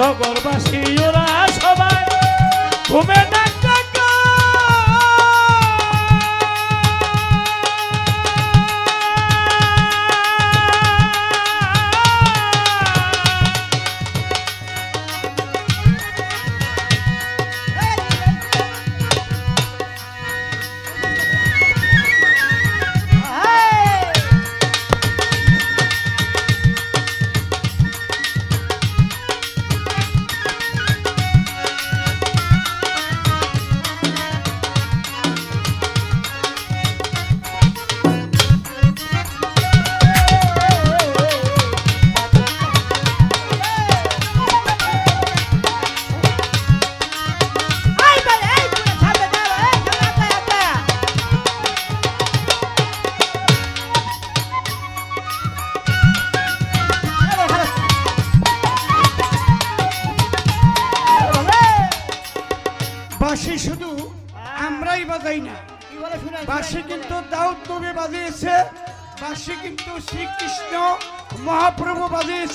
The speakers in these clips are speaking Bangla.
নগরবাসী ওরা সবাই ঘুমে না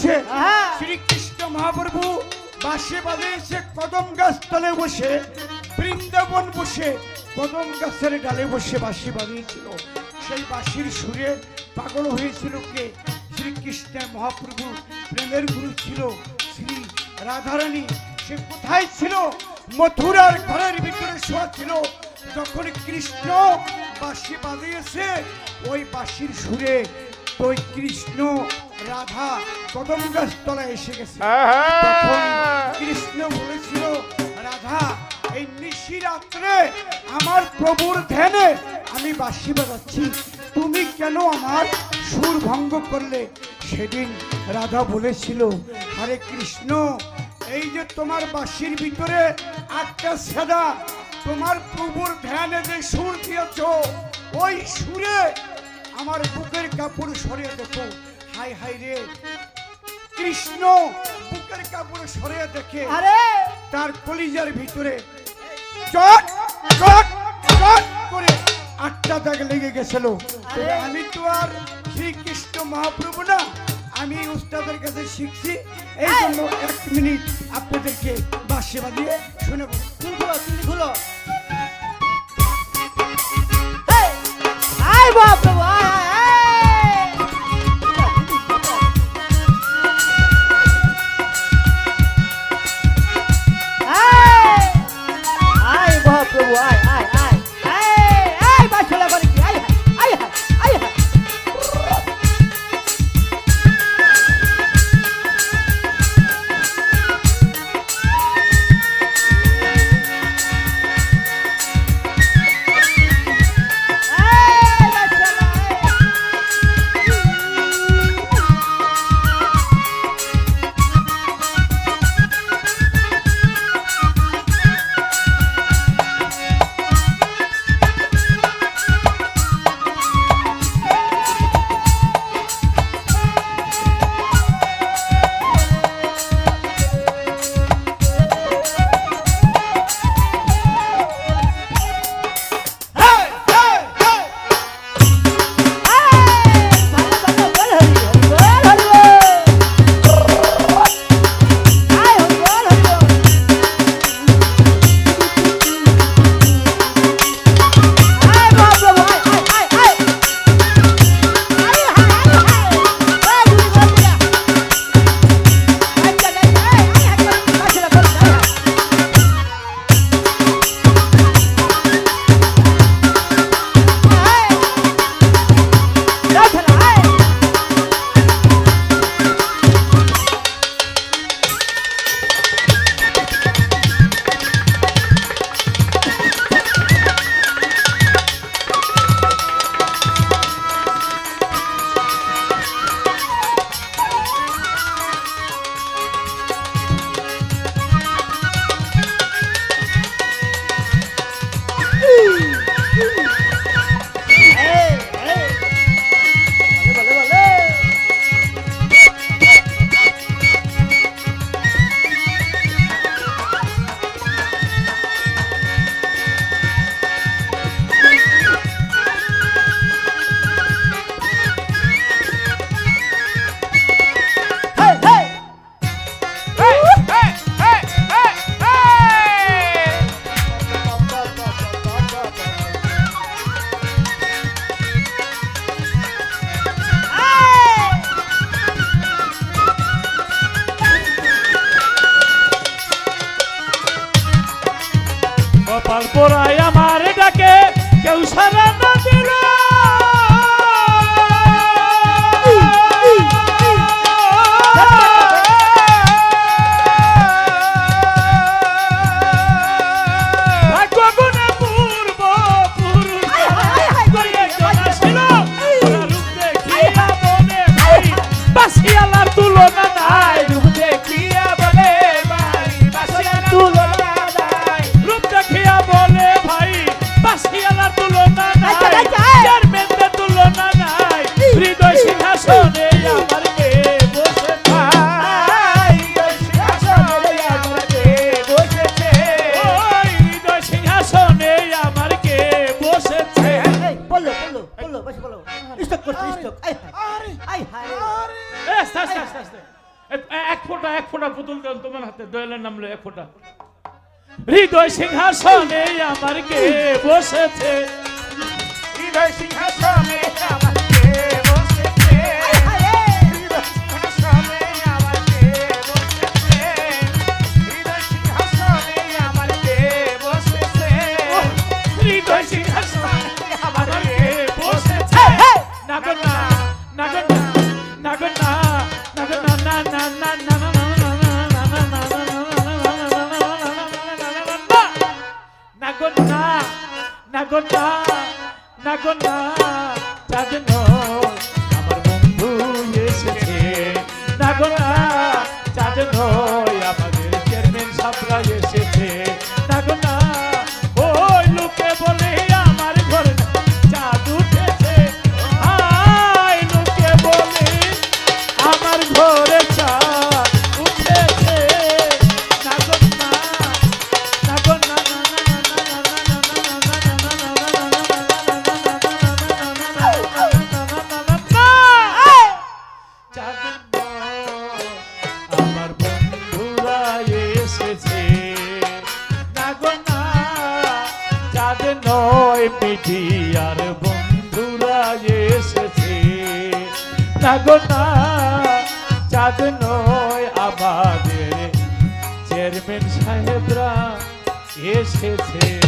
বাজিয়েছে হ্যাঁ। শ্রীকৃষ্ণ মহাপ্রভু বাঁশি বাজিয়েছে কদম গাছ তলে বসে বৃন্দাবন বসে কদম গাছের ডালে বসে বাঁশি বাজিয়েছিল। সেই বাঁশির সুরে পাগল হয়েছিল কে? শ্রীকৃষ্ণের মহাপ্রভু প্রেমের গুরু ছিল শ্রী রাধারানী। সে কোথায় ছিল? মথুরার ঘরের ভিতরে শোয়া ছিল। যখন কৃষ্ণ বাঁশি বাজিয়েছে ওই বাঁশির সুরে ওই কৃষ্ণ রাধা কদম গাছ তলায় এসে গেছে। কৃষ্ণ বলেছিল রাধা এই নিশি রাত্রে আমার প্রভুর ধ্যানে আমি বাসি বাজাচ্ছি। তুমি কেন আমার সুর ভঙ্গ করলে? সেদিন রাধা বলেছিল হরে কৃষ্ণ এই যে তোমার বাসির ভিতরে আটটা সাদা তোমার প্রভুর ধ্যানে যে সুর দিয়েছ ওই সুরে আমার বুকের কাপড় সরিয়ে দেখো। হাই হাই রে। কৃষ্ণ বুকের কাপড় সরিয়ে দেখে। আরে! তার কলিজার ভিতরে চট চট চট করে আটটা দাগ লেগে গেছিল। আমি তো আর শ্রীকৃষ্ণ মহাপ্রভু না আমি উস্তাদের কাছে শিখছি। এই জন্য এক মিনিট আপনাদেরকে বাঁশি বাজিয়ে শোনাবো। চুল খুলো চুল খুলো। এই, ফোঁটা পুতুল দেন তোমার হাতে? দয়ালের নাম লো এক ফোঁটা। হৃদয় সিংহাসনে আমার কে বসেছে? হৃদয় সিংহাসনে আমার আমায় মিঠিয়ার বন্ধুরা এসেছে। না গো না চাঁদ নয় আমাদের চেয়ারম্যান সাহেবরা এসেছে।